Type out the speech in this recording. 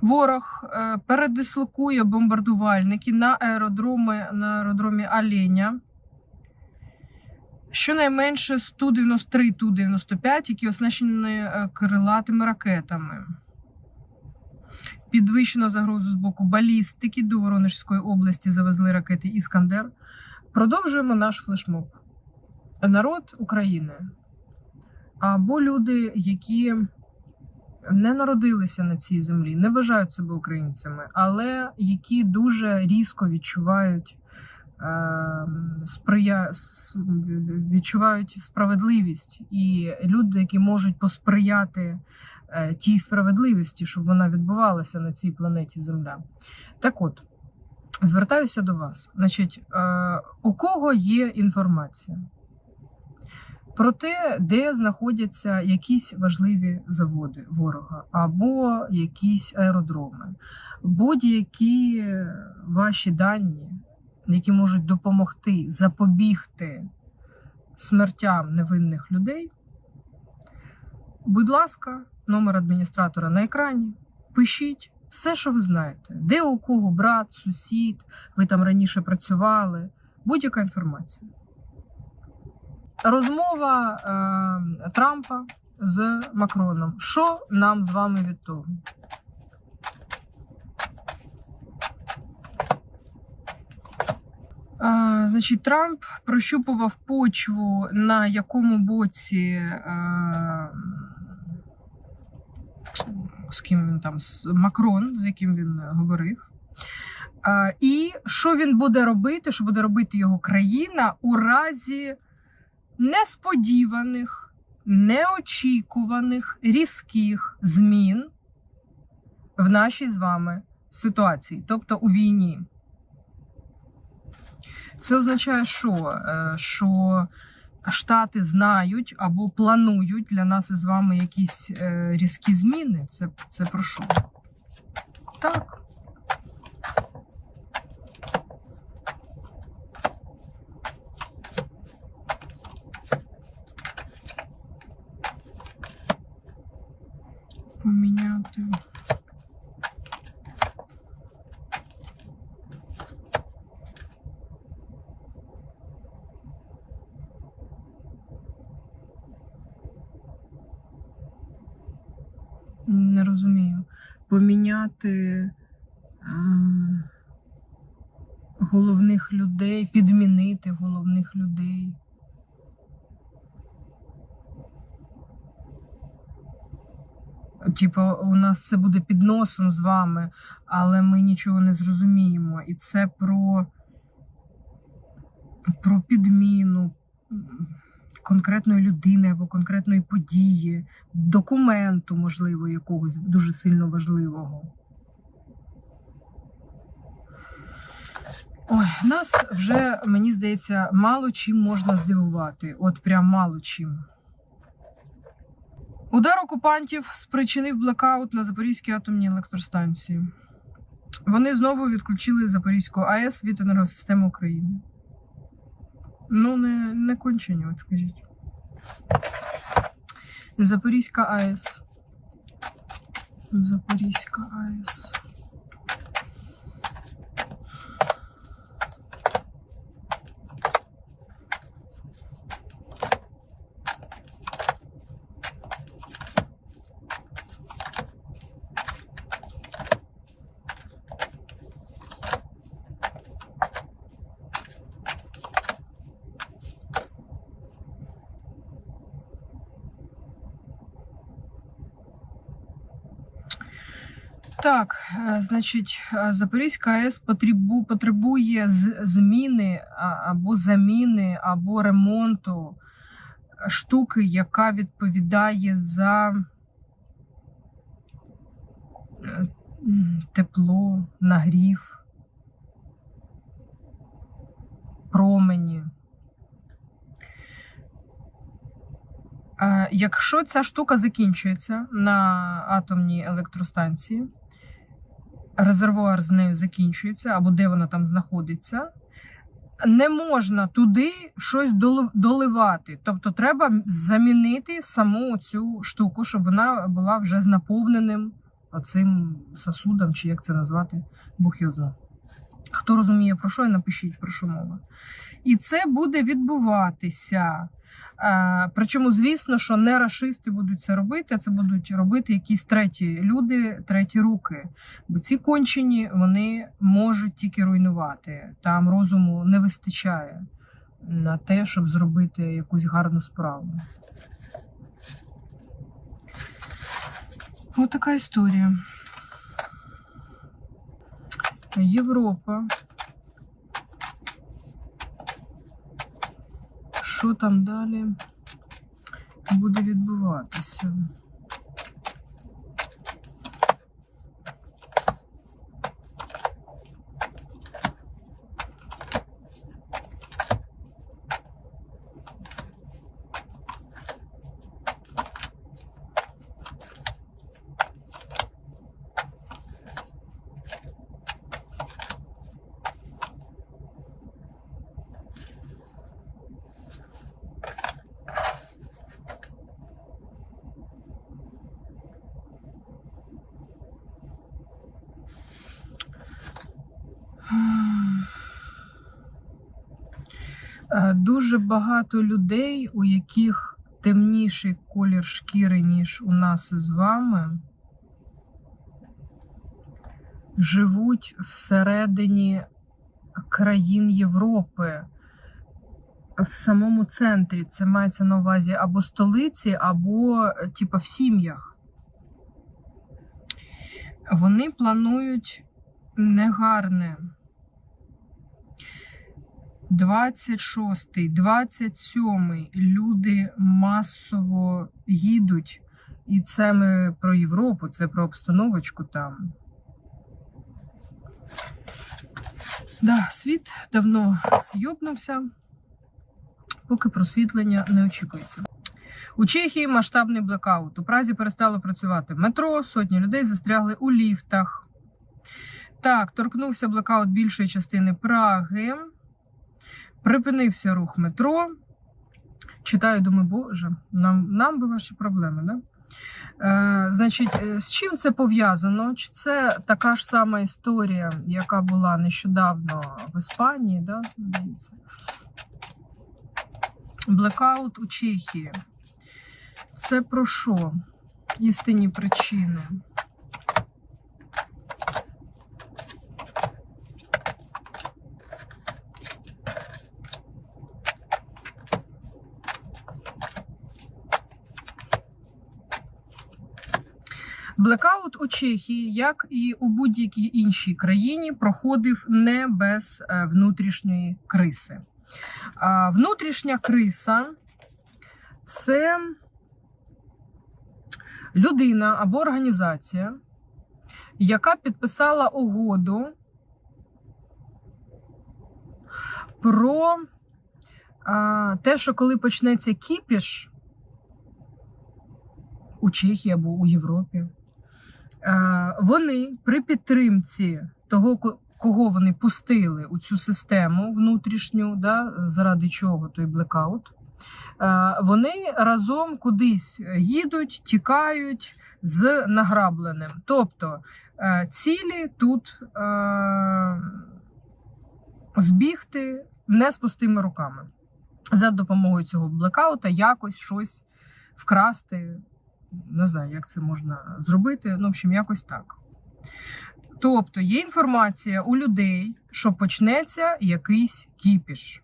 Ворог е, передислокує бомбардувальники на аеродроми на аеродромі Оленя. Щонайменше 193 Ту-95, які оснащені е, крилатими ракетами. Підвищено загрозу з боку балістики до Воронежської області завезли ракети Іскандер. Продовжуємо наш флешмоб. Народ України або люди, які не народилися на цій землі, не вважають себе українцями, але які дуже різко відчувають, е, сприя... відчувають справедливість, і люди, які можуть посприяти е, тій справедливості, щоб вона відбувалася на цій планеті Земля. Так от, звертаюся до вас. Значить, е, у кого є інформація? Про те, де знаходяться якісь важливі заводи ворога або якісь аеродроми, будь-які ваші дані, які можуть допомогти запобігти смертям невинних людей. Будь ласка, номер адміністратора на екрані. Пишіть все, що ви знаєте, де у кого брат, сусід, ви там раніше працювали, будь-яка інформація. Розмова е, Трампа з Макроном. Що нам з вами від того? Е, значить, Трамп прощупував почву, на якому боці е, з ким він там з Макрон, з яким він говорив. Е, і що він буде робити, що буде робити його країна у разі несподіваних, неочікуваних, різких змін в нашій з вами ситуації, тобто у війні. Це означає, що, Е, що Штати знають або планують для нас із вами якісь е, різкі зміни. Це, це про що? Так. Поміняти. Не розумію. Поміняти а, головних людей, підмінити головних людей. Типу, у нас це буде під носом з вами, але ми нічого не зрозуміємо. І це про, про підміну конкретної людини або конкретної події, документу, можливо, якогось дуже сильно важливого. Ой, нас вже, мені здається, мало чим можна здивувати. От прям мало чим. Удар окупантів спричинив блекаут на Запорізькій атомній електростанції. Вони знову відключили Запорізьку АЕС від енергосистеми України. Ну, не, не кончені, от скажіть. Запорізька АЕС. Запорізька АЕС. Так, е, значить, е, Запорізька АЕС потребу, потребує зміни або заміни, або ремонту штуки, яка відповідає за е, тепло, нагрів, промені. Якщо ця штука закінчується на атомній електростанції, резервуар з нею закінчується, або де вона там знаходиться, не можна туди щось доливати. Тобто треба замінити саму цю штуку, щоб вона була вже з наповненим оцим сосудам, чи як це назвати, Бог. Хто розуміє про що, напишіть про що мова. І це буде відбуватися. Е, Причому, звісно, що не рашисти будуть це робити, а це будуть робити якісь треті люди, треті руки. Бо ці кончені вони можуть тільки руйнувати. Там розуму не вистачає на те, щоб зробити якусь гарну справу. Ось така історія. Європа. Що там далі буде відбуватися? Дуже багато людей, у яких темніший колір шкіри, ніж у нас з вами, живуть всередині країн Європи, в самому центрі. Це мається на увазі або столиці, або е, типа в сім'ях. Вони планують негарне. 26-й, 27-й люди масово їдуть. І це ми про Європу, це про обстановочку там. Да, світ давно йобнувся, поки просвітлення не очікується. У Чехії масштабний блекаут. У Празі перестало працювати метро, сотні людей застрягли у ліфтах. Так, торкнувся блекаут більшої частини Праги. Припинився рух метро. Читаю, думаю, боже, нам, нам би ваші проблеми, да? Е, значить, е, з чим це пов'язано? Чи це така ж сама історія, яка була нещодавно в Іспанії, да, здається? Блекаут у Чехії. Це про що? Істинні причини. Блекаут у Чехії, як і у будь-якій іншій країні, проходив не без е, внутрішньої криси. Внутрішня криса це людина або організація, яка підписала угоду про те, що коли почнеться кіпіш у Чехії або у Європі. Е, Вони при підтримці того, кого вони пустили у цю систему внутрішню, да, заради чого той блекаут, е, вони разом кудись їдуть, тікають з награбленим. Тобто е, цілі тут збігти не з пустими руками. За допомогою цього блекаута якось щось вкрасти, не знаю, як це можна зробити. Ну, в общем, якось так. Тобто є інформація у людей, що почнеться якийсь кіпіш.